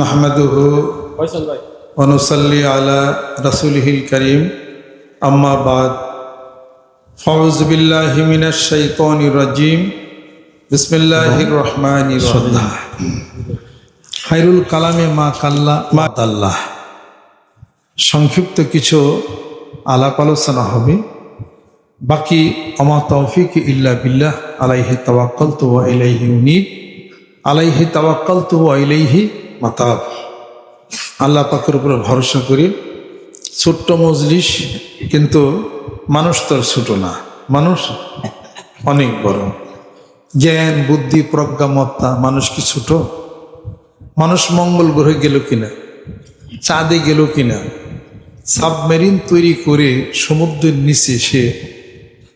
নাহমাদুহু অনুসল্লি আলা রাসুলহিল করিম। আম্মা বাদ। ফৌজবিল্লাহ হিমিনা শৈতন রাজিম। বিসমিল্লাহ রহমান শ্রদ্ধা। খাইরুল কালামে মা কাল্লা মা তাল্লাহ সংক্ষিপ্ত কিছু আলাপ আলোচনা হবে। বাকি আমা তৌফিক ইল্লা বিল্লাহ আলাইহি তাওয়াক্কালতু ওয়া ইলাইহি উনিব। আলাইহি তাওয়াক্কালতু ওয়া ইলাইহি মাতাব আল্লাহ পাকের উপরে ভরসা করি। ছোট্ট মজলিস, কিন্তু মানুষ তো আর ছোট না। মানুষ অনেক বড়। জ্ঞান, বুদ্ধি প্রজ্ঞামত্তা মানুষ কি ছোট? মানুষ মঙ্গল গ্রহে গেল কিনা? চাঁদে গেল কিনা? সাবমেরিন তৈরি করে সমুদ্রের নিচে সে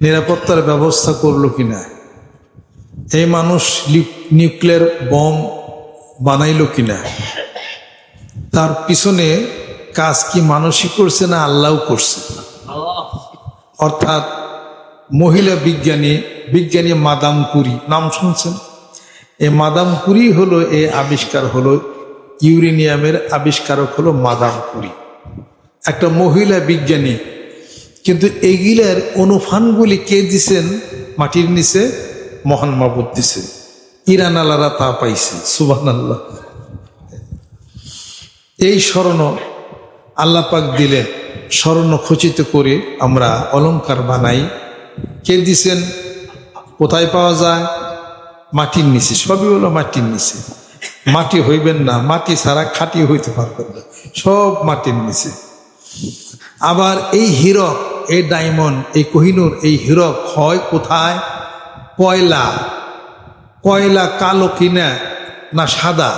নিরাপত্তার ব্যবস্থা করল কিনা? এই মানুষ নিউক্লিয়ার বম বানাইলো কিনা? তার পিছনে কাজ কি মানুষই করছে না আল্লাহ করছে? অর্থাৎ মহিলা বিজ্ঞানী বিজ্ঞানী মাদাম কুরি, নাম শুনছেন? এই মাদাম কুরি হলো, এ আবিষ্কার হলো, ইউরেনিয়ামের আবিষ্কারক হলো মাদাম কুরি। একটা মহিলা বিজ্ঞানী, কিন্তু এগুলার অনুফানগুলি কে দিছেন? মাটির নিচে মহান মাবুদ দিছে ইরান আলারা তা পাইছে সুবান আল্লাহ এই স্মরণ আল্লাপাক দিলেন স্মরণ খচিত করে আমরা অলংকার বানাই। কে দিছেন? কোথায় পাওয়া যায়? মাটির নিচে, সবই হলো মাটির নিচে। মাটি হইবেন না, মাটি ছাড়া খাটি হইতে পারবেন না, সব মাটির নিচে। আবার এই হীরক, এই ডায়মন্ড, এই কোহিনুর, এই হীরক হয় কোথায়? কয়লা কয়লা কালো কিনা না সাদা?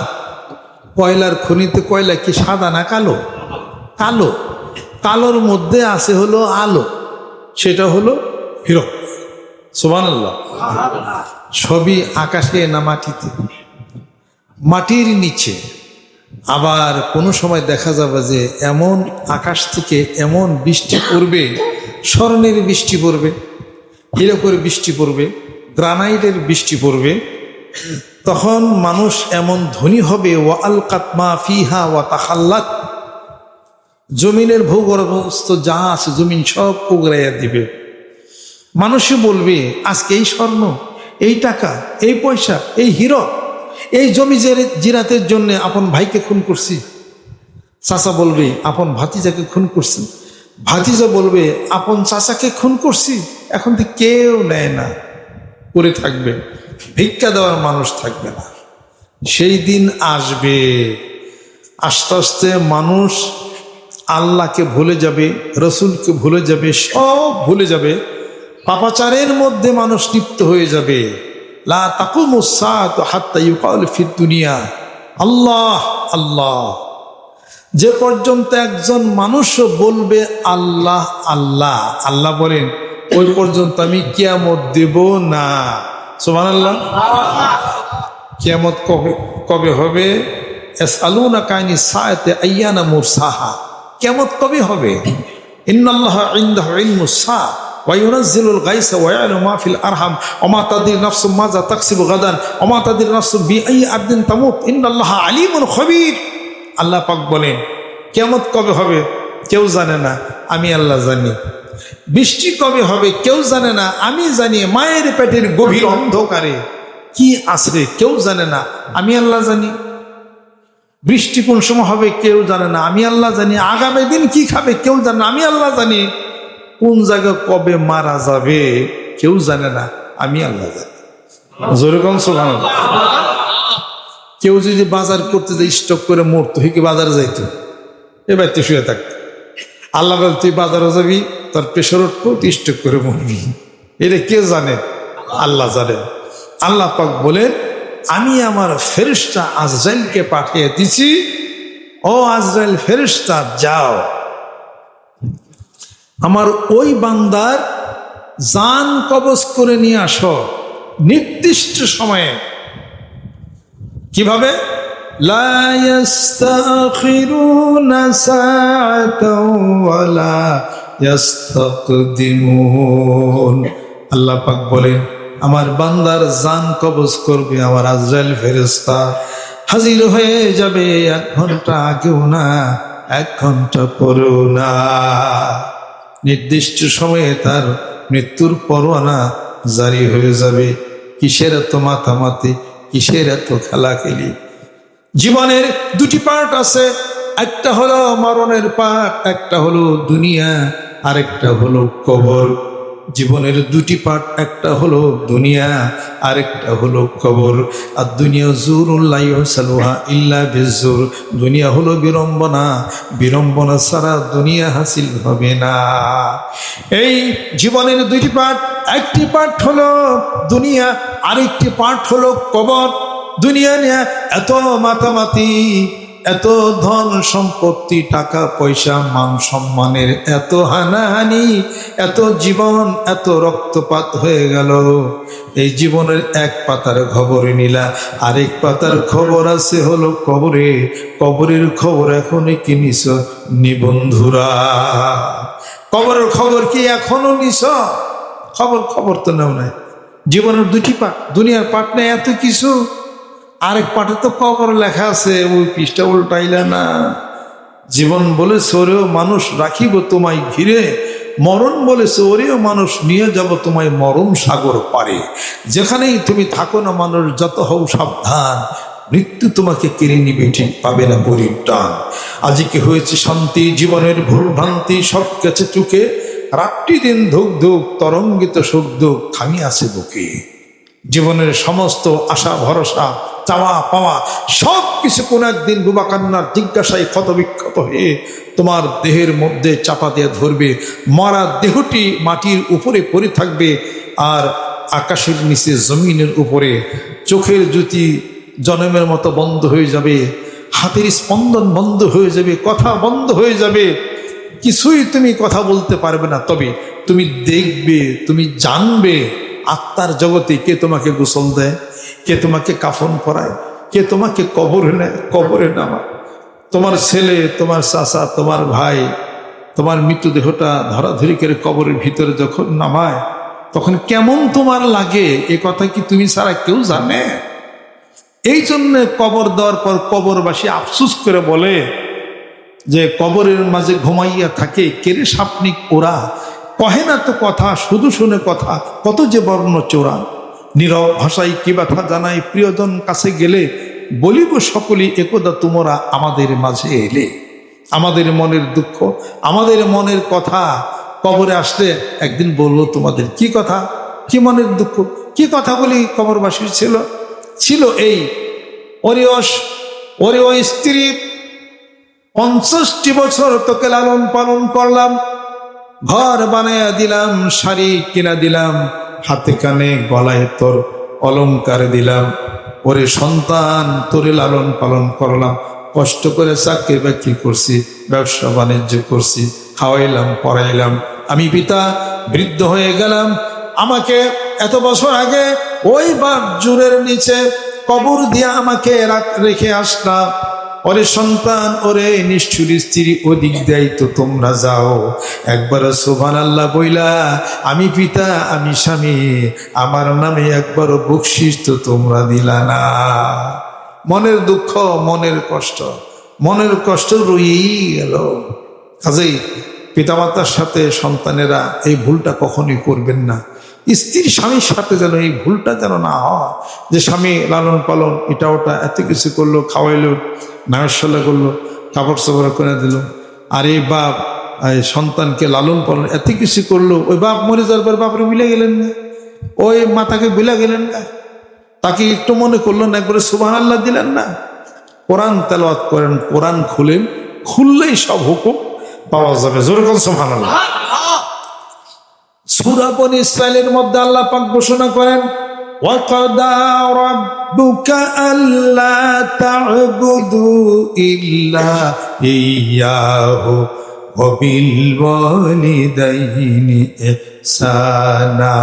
কয়লার খনিতে কয়লা কি সাদা না কালো? কালো। কালোর মধ্যে আছে হলো আলো, সেটা হলো হীরক। সোমান সবই আকাশে না মাটিতে? মাটির নিচে। আবার কোনো সময় দেখা যাবে যে এমন আকাশ থেকে এমন বৃষ্টি পড়বে, স্বর্ণের বৃষ্টি পড়বে, হিরকের বৃষ্টি পড়বে, গ্রানাইটের বৃষ্টি পড়বে তখন মানুষ এমন ধনী হবে, ওয়া আল কাতমা ফিহা ওয়া তাহাল্লাত জমিনের ভূগর্ভস্থ যা আছে, জমিন সব উগড়াইয়া দিবে। মানুষই বলবে, আজকে এই স্বর্ণ, এই টাকা, এই পয়সা, এই হীরক এই জমি জেরে- জিরাতের জন্য আপন ভাইকে খুন করছি। চাচা বলবে, আপন ভাতিজাকে খুন করছি। ভাতিজা বলবে, আপন চাচাকে খুন করছি? এখন তো কেউ নেয় না। করে থাকবে। ভিক্ষা দেওয়ার মানুষ থাকবে না। সেই দিন আসবে। আস্তে আস্তে মানুষ আল্লাহকে ভুলে যাবে, রসুলকে ভুলে যাবে, সব ভুলে যাবে। পাপাচারের মধ্যে মানুষ লিপ্ত হয়ে যাবে। লা ফিদ দুনিয়া। আল্লাহ আল্লাহ। যে পর্যন্ত একজন মানুষও বলবে আল্লাহ আল্লাহ আল্লাহ বলেন, ওই পর্যন্ত আমি কিয়ামত দেব না। সোমান আল্লাহ কিয়ামত কবে কবে হবে আলুনা কাহিনী সায়তে আইয়ানা মুরসাহা কিয়ামত কবে হবে ইন্নাল্লাহ ইনদাহু ইলমুস সা وينزل الغيث ويعلم ما في الارحام وما تدري نفس ماذا تكسب غدا وما تدري نفس باي ارض تموت ان الله عليم خبير আল্লাহ পাক বলেন কেমত কবে হবে কেউ জানে না আমি আল্লাহ জানি বৃষ্টি কবে হবে কেউ জানে না। আমি জানি মায়ের পেটের গভীর অন্ধকারে কি আসবে কেউ জানে না। আমি আল্লাহ জানি। বৃষ্টি কোন সময় হবে কেউ জানে না। আমি আল্লাহ জানি। আগামী দিন কি খাবে কেউ জানে না। আমি আল্লাহ জানি। কোন জায়গায় কবে মারা যাবে কেউ জানে না। আমি আল্লাহ জানি। যেরকম কেউ যদি বাজার করতে যায় স্টক করে মরতো কি বাজারে যাইতো? এবার তুই শুয়ে থাকতো। আল্লাহ তুই বাজারে যাবি? তোর প্রেশার তুই করে মরবি এটা কে জানে? আল্লাহ জানে। আল্লাহ পাক বলেন, আমি আমার ফেরিস্তা আজরাইলকে পাঠিয়ে দিছি। ও আজরাইল ফেরিস্তা যাও। আমার ওই বান্দার জান কবজ করে নিয়ে আসো নির্দিষ্ট সময়ে। কীভাবে? لا আল্লাহ পাক বলেন, আমার বান্দার জান কবজ করবে আমার আজরাইল ফেরিস্তা হাজির হয়ে যাবে এক ঘণ্টা আগেও না, এক ঘণ্টা পরেও না। নির্দিষ্ট সময়ে তার মৃত্যুর পরোয়ানা জারি হয়ে যাবে। কিসের এত মাতামাতি, কিসের এত খেলা খেলি জীবনের দুটি পার্ট আছে, একটা হলো মরণের পার্ট একটা হলো দুনিয়া। আরেকটা হলো কবর। জীবনের দুটি পার্ট, একটা হলো দুনিয়া, আরেকটা হলো কবর। আর দুনিয়া জুরুল্লাহ ইল্লা বেজুর। দুনিয়া হলো বিড়ম্বনা বিড়ম্বনা ছাড়া দুনিয়া হাসিল হবে না। এই জীবনের দুটি পার্ট, একটি পার্ট হলো দুনিয়া, আরেকটি পার্ট হলো কবর। দুনিয়া নিয়ে এত মাতামাতি এত ধন সম্পত্তি, টাকা, পয়সা, মান সম্মানের এত হানাহানি, এত জীবন, এত রক্তপাত হয়ে গেল। এই জীবনের এক পাতার খবরে নিলা। আরেক পাতার খবর আছে হলো কবরে। কবরের খবর এখনই কি নিছ? নিবন্ধুরা কবরের খবর কি এখনও নিস খবর খবর তো নেও নাই। জীবনের দুটি পাট দুনিয়ার পাট নেই এত কিছু। আরেক পাটে তো কবর লেখা আছে, ওই পৃষ্ঠা উল্টাইলে না। জীবন বলে ওরেও মানুষ রাখিব তোমায় ঘিরে, মরণ বলেছে ওরেও মানুষ নিয়ে যাব তোমায় মরণ সাগর পারে। যেখানেই তুমি থাকো না মানুষ, যত হও সাবধান, মৃত্যু তোমাকে কেড়ে নিবে, ঠিক পাবে না গরিব টান। আজকে হয়েছে শান্তি, জীবনের ভুল ভ্রান্তি সব গেছে চুকে, রাত্রি দিন ধুক ধুক, তরঙ্গিত সুখ দুঃখ খামি আছে বুকে। জীবনের সমস্ত আশা, ভরসা, চাওয়া, পাওয়া, সব কিছু কোন একদিন বুবা কান্নার জিজ্ঞাসায় ক্ষত বিক্ষত হয়ে তোমার দেহের মধ্যে চাপা দিয়ে ধরবে। মরা দেহটি মাটির উপরে পড়ে থাকবে আর আকাশের নিচে জমিনের উপরে চোখের জ্যোতি জনমের মতো বন্ধ হয়ে যাবে। হাতের স্পন্দন বন্ধ হয়ে যাবে, কথা বন্ধ হয়ে যাবে। কিছুই তুমি কথা বলতে পারবে না, তবে তুমি দেখবে, তুমি জানবে। আত্মার জগতে কে তোমাকে গোসল দেয়? কে তোমাকে কাফন পরায়? কে তোমাকে কবরে নেয়? কবরে নামায়? তোমার ছেলে, তোমার চাচা, তোমার ভাই, তোমার মৃত্যুদেহটা ধরাধরি করে কবরের ভিতরে যখন নামায়, তখন কেমন তোমার লাগে? এ কথা কি তুমি ছাড়া কেউ জানে? এই জন্য কবর দেওয়ার পর কবরবাসী আফসুস করে বলে যে, কবরের মাঝে ঘুমাইয়া থাকে, কেড়ে সাপনিক ওরা কহে না তো কথা, শুধু শুনে কথা, কত যে বর্ণ চোরা। নীরব ভাষায় কি ব্যথা জানাই, প্রিয়জন কাছে গেলে বলিব সকলেই একদা তোমরা আমাদের মাঝে এলে। আমাদের মনের দুঃখ, আমাদের মনের কথা কবরে আসলে একদিন বলব তোমাদের কি কথা? কি মনের দুঃখ? কি কথা বলি কবরবাসীর ছিল? ছিল এই ওরিয়স ওরে ও স্ত্রী, পঞ্চাশটি বছর তোকে লালন পালন করলাম ঘর বানাইয়া দিলাম, শাড়ি কিনা দিলাম, হাতে কানে গলায় তোর অলংকার দিলাম। ওরে সন্তান, তোরে লালন পালন করলাম। কষ্ট করে চাকরি বাকরি করছি, ব্যবসা বাণিজ্য করছি, খাওয়াইলাম, পড়াইলাম। আমি পিতা, বৃদ্ধ হয়ে গেলাম। আমাকে এত বছর আগে ওই বাপ জুরের নিচে কবর দিয়ে আমাকে রেখে আসলাম ওরে সন্তান, ওরে নিষ্ঠুর স্ত্রী, ওদিক দেয় তো তোমরা যাও। একবার সোভান আল্লাহ বইলা, আমি পিতা, আমি স্বামী, আমার নামে একবার বকশিস তো তোমরা দিলা না। মনের দুঃখ, মনের কষ্ট মনের কষ্ট রয়েই গেল। কাজেই পিতামাতার সাথে সন্তানেরা এই ভুলটা কখনই করবেন না। স্ত্রীর স্বামীর সাথে যেন এই ভুলটা যেন না হয়। যে স্বামী লালন পালন, এটা ওটা, এত কিছু করল, খাওয়াইলো নায়সলা করল, কাপড় চাপড় করে দিল। আর এই বাপ সন্তানকে লালন পালন, এত কিছু করল, ওই বাপ মরে যাওয়ার পর বাপরে মিলে গেলেন না? ওই মাতাকে বিলা গেলেন না? তাকে একটু মনে করল না, একবারে সুবাহ আল্লাহ দিলেন না? কোরআন তেলাওয়াত করেন, কোরআন খুলেন, খুললেই সব হুকুম পাওয়া যাবে। যেরকম সুবহান আল্লাহ! সূরা বনী ইসরাইলের মধ্যে আল্লাহ পাক ঘোষণা করেন وَقَضَى رَبُّكَ أَلَّا تَعْبُدُوا إِلَّا إِيَّاهُ وَبِالْوَالِدَيْنِ إِحْسَانًا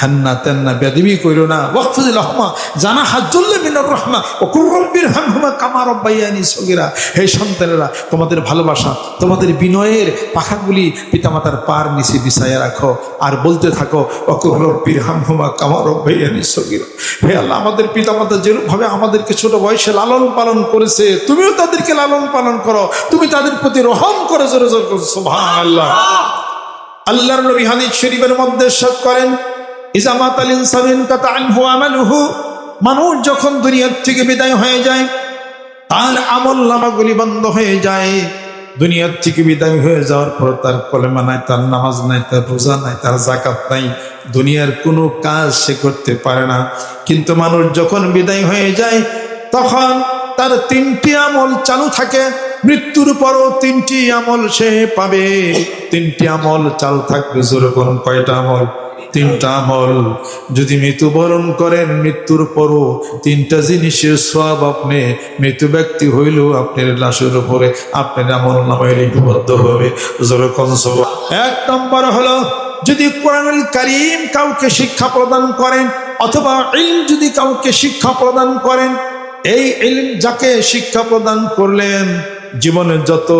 হ্যান্না তেন্না বেদিবি কইরো না। ওয়াকফুজুল রহমা জানা হাজুল্লে মিনার রহমা ও কুরব্বির হামহুমা কামার সগিরা। হে সন্তানেরা, তোমাদের ভালোবাসা, তোমাদের বিনয়ের পাখাগুলি পিতামাতার পার নিচে বিছাইয়া রাখো। আর বলতে থাকো ও কুরব্বির হামহুমা কামার রব্বাইয়ানি সগিরা। হে আল্লাহ, আমাদের পিতামাতা যেরূপভাবে আমাদেরকে ছোট বয়সে লালন পালন করেছে, তুমিও তাদেরকে লালন পালন করো। তুমি তাদের প্রতি রহম করে, জোরে জোর করছ আল্লাহ আল্লাহর নবী হাদিস শরীফের মধ্যে সাত করেন ইজামাত আনহু মানুষ যখন দুনিয়ার থেকে বিদায় হয়ে যায়, তার আমল নামাগুলি বন্ধ হয়ে যায়। দুনিয়ার থেকে বিদায় হয়ে যাওয়ার পর তার কলেমা নাই, তার নামাজ নাই, তার রোজা নাই, তার জাকাত নাই। দুনিয়ার কোনো কাজ সে করতে পারে না। কিন্তু মানুষ যখন বিদায় হয়ে যায়, তখন তার তিনটি আমল চালু থাকে। মৃত্যুর পরও তিনটি আমল সে পাবে। তিনটি আমল চালু থাকবে যেরকম কয়টা আমল? তিনটা আমল। যদি মৃত্যুবরণ করেন, মৃত্যুর পরও তিনটা জিনিসের সব আপনি, মৃত্যু ব্যক্তি হইলেও আপনার লাশের উপরে আপনার আমল নামায় লিপিবদ্ধ হবে। এক নম্বর হলো, যদি কোরআনুল করিম কাউকে শিক্ষা প্রদান করেন, অথবা ইলম যদি কাউকে শিক্ষা প্রদান করেন, এই ইলম যাকে শিক্ষা প্রদান করলেন জীবনে যত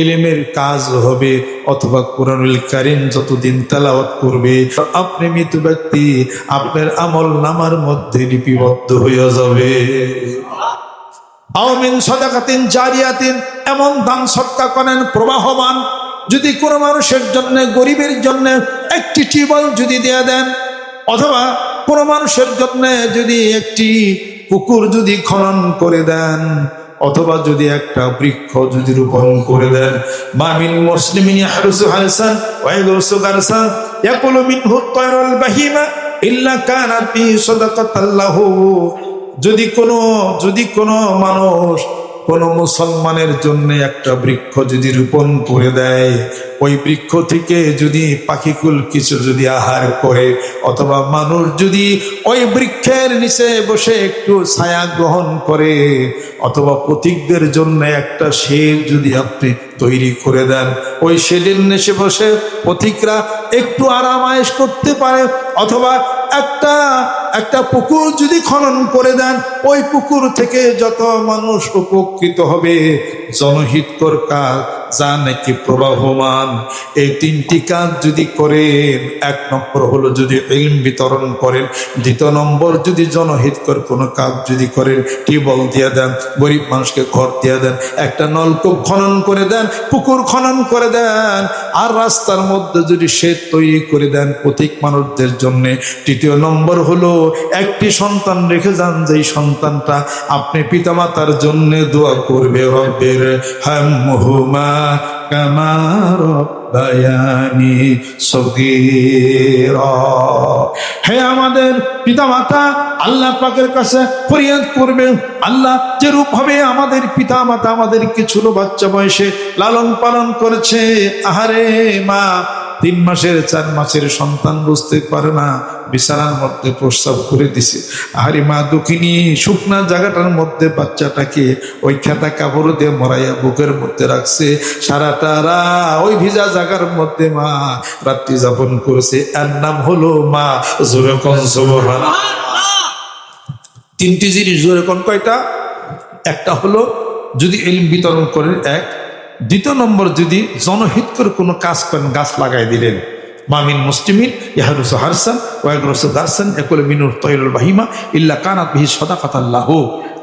ইলিমের কাজ হবে অথবা কোরআনুল কারিম যতদিন তেলাওয়াত করবে, আপনি মৃত ব্যক্তি, আপনার আমল নামার মধ্যে লিপিবদ্ধ হইয়া যাবে। আওমিন সদাকাতিন জারিয়াতিন এমন দান সৎকা করেন প্রবাহমান যদি কোনো মানুষের জন্য, গরিবের জন্য একটি টিউবওয়েল যদি দেয়া দেন, অথবা কোনো মানুষের জন্য যদি একটি পুকুর যদি খনন করে দেন অথবা যদি একটা বৃক্ষ যদি রোপণ করে দেন মামিন মুসলিমিন ইয়াহরুসু হালসান ওয়া ইয়াগরুসু গারসান, ইয়াকুলু মিনহু তায়রুল বাহিমা ইল্লা কানাত বি সাদাকাতাল্লাহু যদি কোনো যদি কোনো মানুষ কোনো মুসলমানের জন্য একটা বৃক্ষ যদি রোপণ করে দেয়, ওই বৃক্ষ থেকে যদি পাখিকুল কিছু যদি আহার করে, অথবা মানুষ যদি ওই বৃক্ষের নিচে বসে একটু ছায়া গ্রহণ করে, অথবা প্রতীকদের জন্য একটা শেড যদি আপনি তৈরি করে দেন, ওই শেডের নিচে বসে পথিকরা একটু আরামায়েশ করতে পারে, অথবা একটা একটা পুকুর যদি খনন করে দেন, ওই পুকুর থেকে যত মানুষ উপকৃত হবে জনহিতকর কাজ, যা নাকি প্রবাহমান। এই তিনটি কাজ যদি করেন, এক নম্বর হলো যদি ইলম বিতরণ করেন, দ্বিতীয় নম্বর যদি জনহিতকর কোনো কাজ যদি করেন, টিউবওয়েল দিয়ে দেন, গরিব মানুষকে ঘর দিয়ে দেন, একটা নলকূপ খনন করে দেন, পুকুর খনন করে দেন, আর রাস্তার মধ্যে যদি সেত তৈরি করে দেন প্রতীক মানুষদের জন্যে। তৃতীয় নম্বর হলো একটি সন্তান রেখে যান, যেই সন্তানটা আপনি পিতামাতার জন্য দোয়া করবে, রব্বের হামহুমা কামার হে আমাদের পিতামাতা, আল্লাহ পাকের কাছে ফরিয়াদ করবে আল্লাহ যেরূপ ভাবে আমাদের পিতামাতা আমাদেরকে ছোট বাচ্চা বয়সে লালন পালন করেছে, আহারে মা তিন মাসের, চার মাসের সন্তান বুঝতে পারে না, বিছানার মধ্যে প্রস্রাব করে দিছে। আহারি মা দুঃখিনী, শুকনা জায়গাটার মধ্যে বাচ্চাটাকে ওই খেতা কাপড় দিয়ে মরাইয়া বুকের মধ্যে রাখছে। সারাটা রা ওই ভিজা জায়গার মধ্যে মা রাত্রি যাপন করেছে। এর নাম হলো মা জোরে তিনটি জিনিস জোরে কোন কয়টা? একটা হলো যদি এলিম বিতরণ করেন, এক দ্বিতীয় নম্বর যদি জনহিতকর কোনো কাজ করেন, গাছ লাগাই দিলেন। মামিন মুসলিমিন ইহারুস হারসান ওয়াগরস দারসান, একলে মিনুর তৈরুল বাহিমা, ইল্লা কানাত বিহি সদা কাতাল্লাহ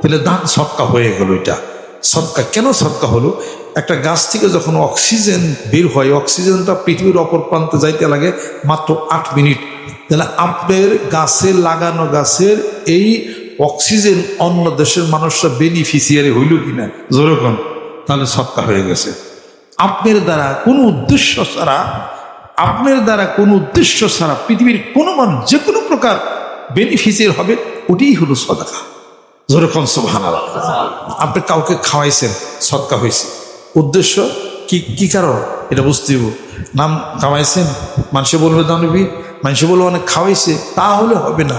তাহলে দান সৎকা হয়ে গেল এটা। সৎকা কেন সৎকা হলো? একটা গাছ থেকে যখন অক্সিজেন বের হয়, অক্সিজেনটা পৃথিবীর অপর প্রান্তে যাইতে লাগে মাত্র আট মিনিট। তাহলে আপনার গাছে লাগানো গাছের এই অক্সিজেন অন্য দেশের মানুষরা বেনিফিসিয়ারি হইল কিনা? যেরকম তাহলে সৎকা হয়ে গেছে। আপনার দ্বারা কোনো উদ্দেশ্য ছাড়া, আপনার দ্বারা কোনো উদ্দেশ্য ছাড়া পৃথিবীর কোনো মানুষ যে কোনো প্রকার বেনিফিসিয়ার হবে, ওটাই হলো সদকা যেরকম সোভান আপনি কাউকে খাওয়াইছেন সৎকা হয়েছে। উদ্দেশ্য কি কি কারণ? এটা বুঝতে নাম কামাইছেন, মানুষে বলবে, দানবী, মানুষে বলবে অনেক খাওয়াইছে তাহলে হবে না।